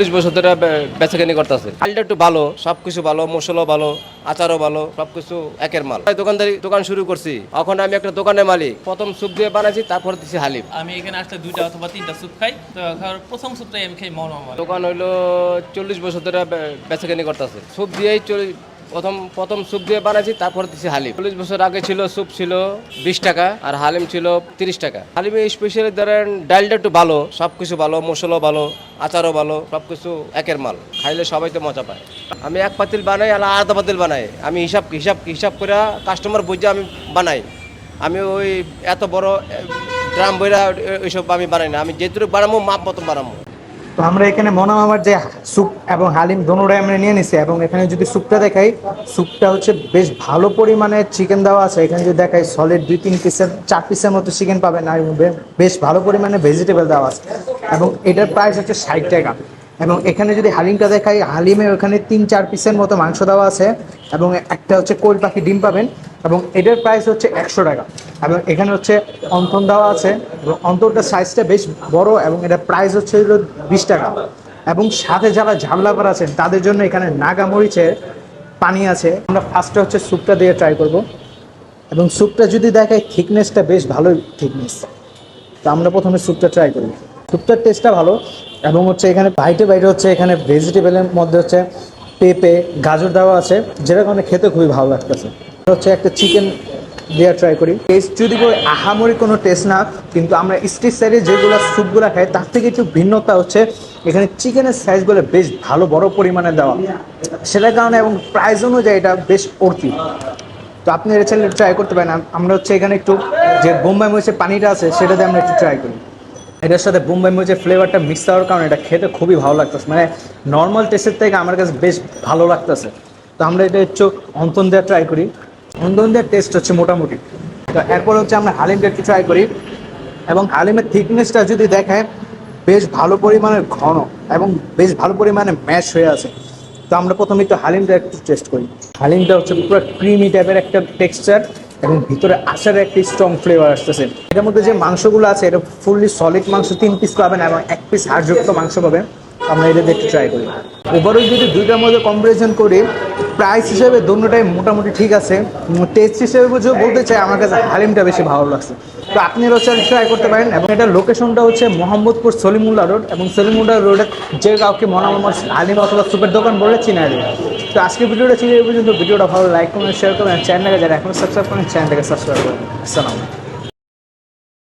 চল্লিশ বছর ধরে বেচাকেনি করতেছে। হালটা একটু ভালো সবকিছু ভালো মশলাও ভালো আচারও ভালো সবকিছু একের মাল। দোকানদারি দোকান শুরু করছি। এখন আমি একটা দোকানের মালিক। প্রথম সুপ দিয়ে বানাইছি তারপর দিচ্ছি হালিম। আমি এখানে আসলে দুইটা অথবা তিনটা স্যুপ খাই। তো প্রথম স্যুপটাই আমি খাই মন দোকান হইল চল্লিশ বছর ধরে বেচাকেনি করতেছে। সুপ দিয়েই চল- প্রথম প্রথম সুপ দিয়ে বানাইছি, তারপর দিচ্ছি হালিম। চল্লিশ বছর আগে ছিল সুপ ছিল বিশ টাকা, আর হালিম ছিল তিরিশ টাকা। হালিমে স্পেশালি ধরেন ডালটা একটু ভালো, সবকিছু ভালো, মশলাও ভালো, আচারও ভালো, সবকিছু একের মাল। খাইলে সবাই তো মজা পায়। আমি এক পাতিল বানাই আর আধা পাতিল বানাই আমি হিসাব হিসাব হিসাব করে কাস্টমার বুঝে আমি বানাই। আমি ওই এত বড় ড্রাম বইরা ওইসব আমি বানাই না। আমি যেটুকু বানাবো মাপ মতো বানাবো তো আমরা এখানে মনে আমার যে স্যুপ এবং হালিম দোনোটাই আমরা নিয়ে নিছি এবং এখানে যদি স্যুপটা দেখাই স্যুপটা হচ্ছে বেশ ভালো পরিমাণে চিকেন দেওয়া আছে। এখানে যদি দেখাই সলিড দুই তিন পিসের চার পিসের মতো চিকেন পাবেন আর বেশ ভালো পরিমাণে ভেজিটেবল দেওয়া আছে। এবং এটার প্রাইস হচ্ছে ষাট টাকা। এবং এখানে যদি হালিমটা দেখাই, হালিমে ওখানে তিন চার পিসের মতো মাংস দেওয়া আছে। এবং একটা হচ্ছে কোল পাখি ডিম পাবেন। এবং এটার প্রাইস হচ্ছে একশো টাকা। এবং এখানে হচ্ছে অন্তন দেওয়া আছে এবং অন্তরটার সাইজটা বেশ বড় এবং এটার প্রাইস হচ্ছে বিশ টাকা। এবং সাথে যারা ঝামলাপার আছেন, তাদের জন্য এখানে নাগা মরিচের পানি আছে। আমরা ফার্স্টে হচ্ছে স্যুপটা দিয়ে ট্রাই করব। এবং স্যুপটা যদি দেখাই থিকনেসটা বেশ ভালোই থিকনেস তো আমরা প্রথমে স্যুপটা ট্রাই করি। স্যুপটার টেস্টটা ভালো এবং হচ্ছে এখানে বাইটে বাইরে হচ্ছে এখানে ভেজিটেবলের মধ্যে হচ্ছে পেঁপে, গাজর দেওয়া আছে। যেটা কারণে খেতে খুবই ভালো লাগতেছে। হচ্ছে একটা চিকেন দেওয়া ট্রাই করি। টেস্ট যদি আহামরি কোনো টেস্ট না, কিন্তু আমরা স্ট্রিট সাইডে যেগুলো স্যুপগুলো খাই, তার থেকে একটু ভিন্নতা হচ্ছে এখানে চিকেনের সাইজগুলো বেশ ভালো, বড় পরিমাণে দেওয়া। সেটার কারণে এবং প্রাইস অনুযায়ী এটা বেশ অর্থি তো আপনি এটা চাইলে ট্রাই করতে পারেন। আমরা হচ্ছে এখানে একটু যে বোম্বাই মরিচের পানিটা আছে, সেটা দিয়ে আমরা একটু ট্রাই করি। এটার সাথে বোম্বাই মরিচের ফ্লেভারটা মিক্স হওয়ার কারণে এটা খেতে খুবই ভালো লাগতেছে। মানে নর্মাল টেস্টের থেকে আমার কাছে বেশ ভালো লাগতেছে। তো আমরা এটা একটু অন্তন দেওয়া ট্রাই করি। অন্তন টেস্ট হচ্ছে মোটামুটি। তো এরপর হচ্ছে আমরা হালিমটা একটু ট্রাই করি। এবং হালিমের থিকনেসটা যদি দেখায় বেশ ভালো পরিমাণে ঘন এবং বেশ ভালো পরিমাণে ম্যাশ হয়ে আছে। তো আমরা প্রথমে তো হালিমটা একটু টেস্ট করি। হালিমটা হচ্ছে পুরো ক্রিমি টাইপের একটা টেক্সচার এবং ভিতরে আসার একটা স্ট্রং ফ্লেভার আসতেছে। এটার মধ্যে যে মাংসগুলো আছে, এটা ফুললি সলিড মাংস, তিন পিস পাবেন এবং এক পিস হাড়যুক্ত মাংস পাবেন। আমরা এটা একটু ট্রাই করি। ওভারঅল যদি দুইটার মধ্যে কম্পারিজন করি প্রাইস হিসেবে দুটোটাই মোটামুটি ঠিক আছে। টেস্ট হিসেবে যদি বলতে চাই, আমার কাছে হালিমটা বেশি ভালো লাগছে। তো আপনি হচ্ছে ট্রাই করতে পারেন এবং এটার লোকেশনটা হচ্ছে মোহাম্মদপুর সলিমুল্লাহ রোড এবং সলিমুল্লাহ রোডে যে কাউকে মনামার হালিম অথবা সুপের দোকান বলে চিনা দেবে তো আজকে ভিডিওটা ছিল এই পর্যন্ত। ভিডিওটা ভালো লাইক করুন শেয়ার করুন চ্যানেলটাকে যারা এখনও সাবস্ক্রাইব করেন চ্যানেলটাকে সাবস্ক্রাইব করুন আসসালাম